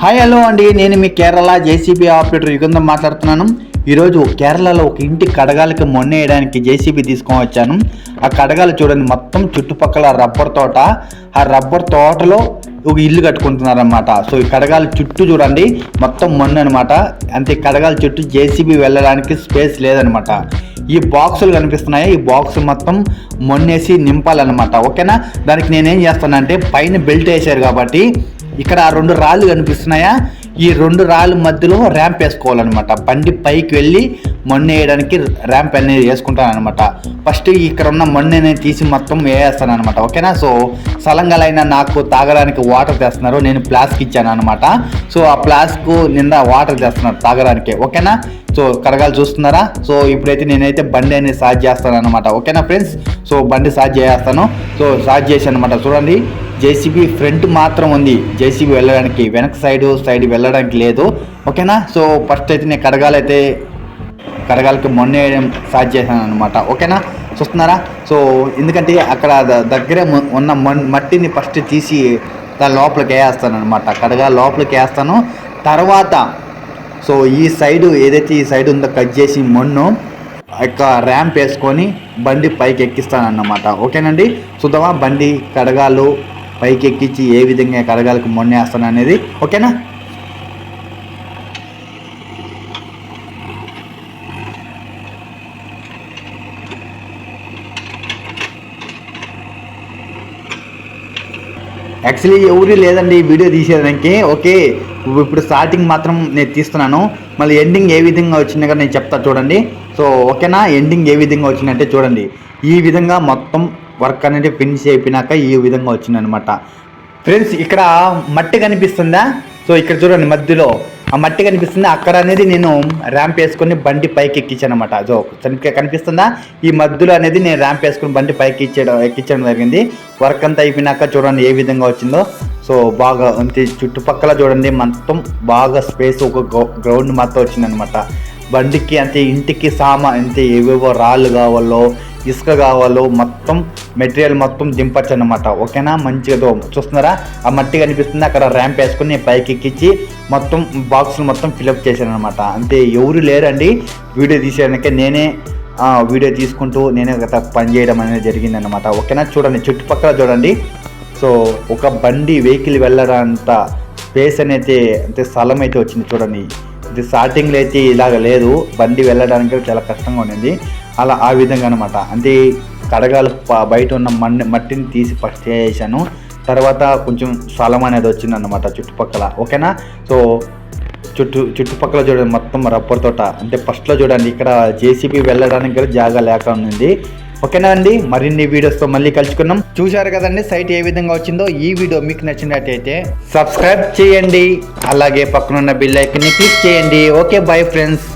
Hi hello అండి. నేను మీ కేరళ జేసీబీ ఆపరేటర్ యుగంధం మాట్లాడుతున్నాను. ఈరోజు కేరళలో ఒక ఇంటి కడగాలకి మొన్న వేయడానికి జేసీబీ తీసుకొని వచ్చాను. ఆ కడగాలు చూడండి మొత్తం చుట్టుపక్కల రబ్బర్ తోట. ఆ రబ్బర్ తోటలో ఒక ఇల్లు కట్టుకుంటున్నారనమాట సో ఈ కడగాల చుట్టూ చూడండి మొత్తం మొన్న అనమాట అంతే కడగాల చుట్టూ జేసీబీ వెళ్ళడానికి స్పేస్ లేదనమాట ఈ బాక్సులు కనిపిస్తున్నాయి. ఈ బాక్స్ మొత్తం మొన్నేసి నింపాలన్నమాట. ఓకేనా? దానికి నేనేం చేస్తానంటే పైన బెల్ట్ వేసారు కాబట్టి ఇక్కడ ఆ రెండు రాళ్ళు కనిపిస్తున్నాయా? ఈ రెండు రాళ్ళ మధ్యలో ర్యాంప్ వేసుకోవాలన్నమాట. బండి పైకి వెళ్ళి మొన్న వేయడానికి ర్యాంప్ అనేది వేసుకుంటాను అనమాట ఫస్ట్ ఇక్కడ ఉన్న మొన్న నేను తీసి మొత్తం వేసేస్తాను అనమాట ఓకేనా? సో సలంగలైన నాకు తాగడానికి వాటర్ తెస్తున్నారు. నేను ఫ్లాస్క్ ఇచ్చాను అనమాట సో ఆ ఫ్లాస్క్ నిండా వాటర్ తెస్తున్నారు తాగడానికి. ఓకేనా? సో కడగాలు చూస్తున్నారా? సో ఇప్పుడైతే నేనైతే బండి అనేది సాజ్ చేస్తాను అనమాట ఓకేనా ఫ్రెండ్స్ సో బండి సాజ్ చేస్తాను. సో సాజ్ చేసి అనమాట చూడండి. జేసీబీ ఫ్రంట్ మాత్రం ఉంది. జేసీబీ వెళ్ళడానికి వెనక సైడ్ సైడ్ వెళ్ళడానికి లేదు. ఓకేనా? సో ఫస్ట్ అయితే నేను కడగాలైతే కడగాలకి మొన్న వేయడం స్టార్ట్ చేశాను అనమాట ఓకేనా? చూస్తున్నారా? సో ఎందుకంటే అక్కడ దగ్గరే ఉన్న మన్- మట్టిని ఫస్ట్ తీసి దాని లోపలికి వేస్తాను అనమాట కడగా లోపలికి వేస్తాను. తర్వాత సో ఈ సైడు ఏదైతే ఈ సైడ్ ఉందో కట్ చేసి మొన్ను యొక్క ర్యాంప్ వేసుకొని బండి పైకి ఎక్కిస్తాను అన్నమాట. ఓకేనండి? చూద్దామా? బండి కడగాలు పైకి ఎక్కించి ఏ విధంగా కడగాలకు మొన్నేస్తాను అనేది ఓకేనా? యాక్చువల్లీ ఎవరు లేదండి వీడియో తీసేదానికి. ఓకే ఇప్పుడు స్టార్టింగ్ మాత్రం నేను తీస్తున్నాను. మళ్ళీ ఎండింగ్ ఏ విధంగా వచ్చిందో నేను చెప్తా చూడండి. సో ఓకేనా? ఎండింగ్ ఏ విధంగా వచ్చిందంటే చూడండి. ఈ విధంగా మొత్తం వర్క్ అనేది ఫినిష్ అయిపోయినాక ఈ విధంగా వచ్చిందనమాట ఫ్రెండ్స్ ఇక్కడ మట్టి కనిపిస్తుందా? సో ఇక్కడ చూడండి మధ్యలో. ఆ మట్టి కనిపిస్తుంది? అక్కడ అనేది నేను ర్యాంప్ వేసుకొని బండి పైకి ఎక్కించాను అనమాట సో కనిపిస్తుందా? ఈ మధ్యలో అనేది నేను ర్యాంప్ వేసుకొని బండి పైకి ఇచ్చేయడం ఎక్కించడం జరిగింది. వర్క్ అంతా అయిపోయినాక చూడండి ఏ విధంగా వచ్చిందో. సో బాగా అంతే చుట్టుపక్కల చూడండి మొత్తం బాగా స్పేస్ ఒక గ్రౌండ్ మొత్తం వచ్చిందనమాట బండికి అంతే ఇంటికి సామా అంతే ఏవేవో రాళ్ళు కావాలో ఇసుక కావాలో మొత్తం మెటీరియల్ మొత్తం దింపచ్చు అనమాట ఓకేనా? మంచిగా చూస్తున్నారా? ఆ మట్టి కనిపిస్తుంది. అక్కడ ర్యాంప్ వేసుకుని పైకి ఎక్కించి మొత్తం బాక్సులు మొత్తం ఫిలప్ చేశాను అనమాట అంతే ఎవరు లేరండి. వీడియో తీసేయడానికి నేనే వీడియో తీసుకుంటూ నేనే గత పని చేయడం అనేది జరిగింది అనమాట ఓకేనా? చూడండి. చుట్టుపక్కల చూడండి. సో ఒక బండి వెహికల్ వెళ్ళడానికి స్పేస్ అనేది అంటే స్థలం అయితే వచ్చింది చూడండి. స్టార్టింగ్లో అయితే ఇలాగ లేదు. బండి వెళ్ళడానికి చాలా కష్టంగా ఉండింది. అలా ఆ విధంగా అనమాట అంటే కడగాలు బయట ఉన్న మన్ని మట్టిని తీసి ఫస్ట్ చేసాను తర్వాత కొంచెం స్థలం అనేది వచ్చిందన్నమాట చుట్టుపక్కల. ఓకేనా? సో చుట్టూ చుట్టుపక్కల చూడండి మొత్తం రబ్బర్ తోట. అంటే ఫస్ట్లో చూడండి ఇక్కడ జేసీబీ వెళ్ళడానికి కూడా జాగా లేక ఉంది ఓకేనా అండి? మరిన్ని వీడియోస్తో మళ్ళీ కలుసుకున్నాం చూశారు కదండి సైట్ ఏ విధంగా వచ్చిందో? ఈ వీడియో మీకు నచ్చినట్టయితే సబ్స్క్రైబ్ చేయండి. అలాగే పక్కనున్న బిల్ ఐకన్ని క్లిక్ చేయండి. Okay bye friends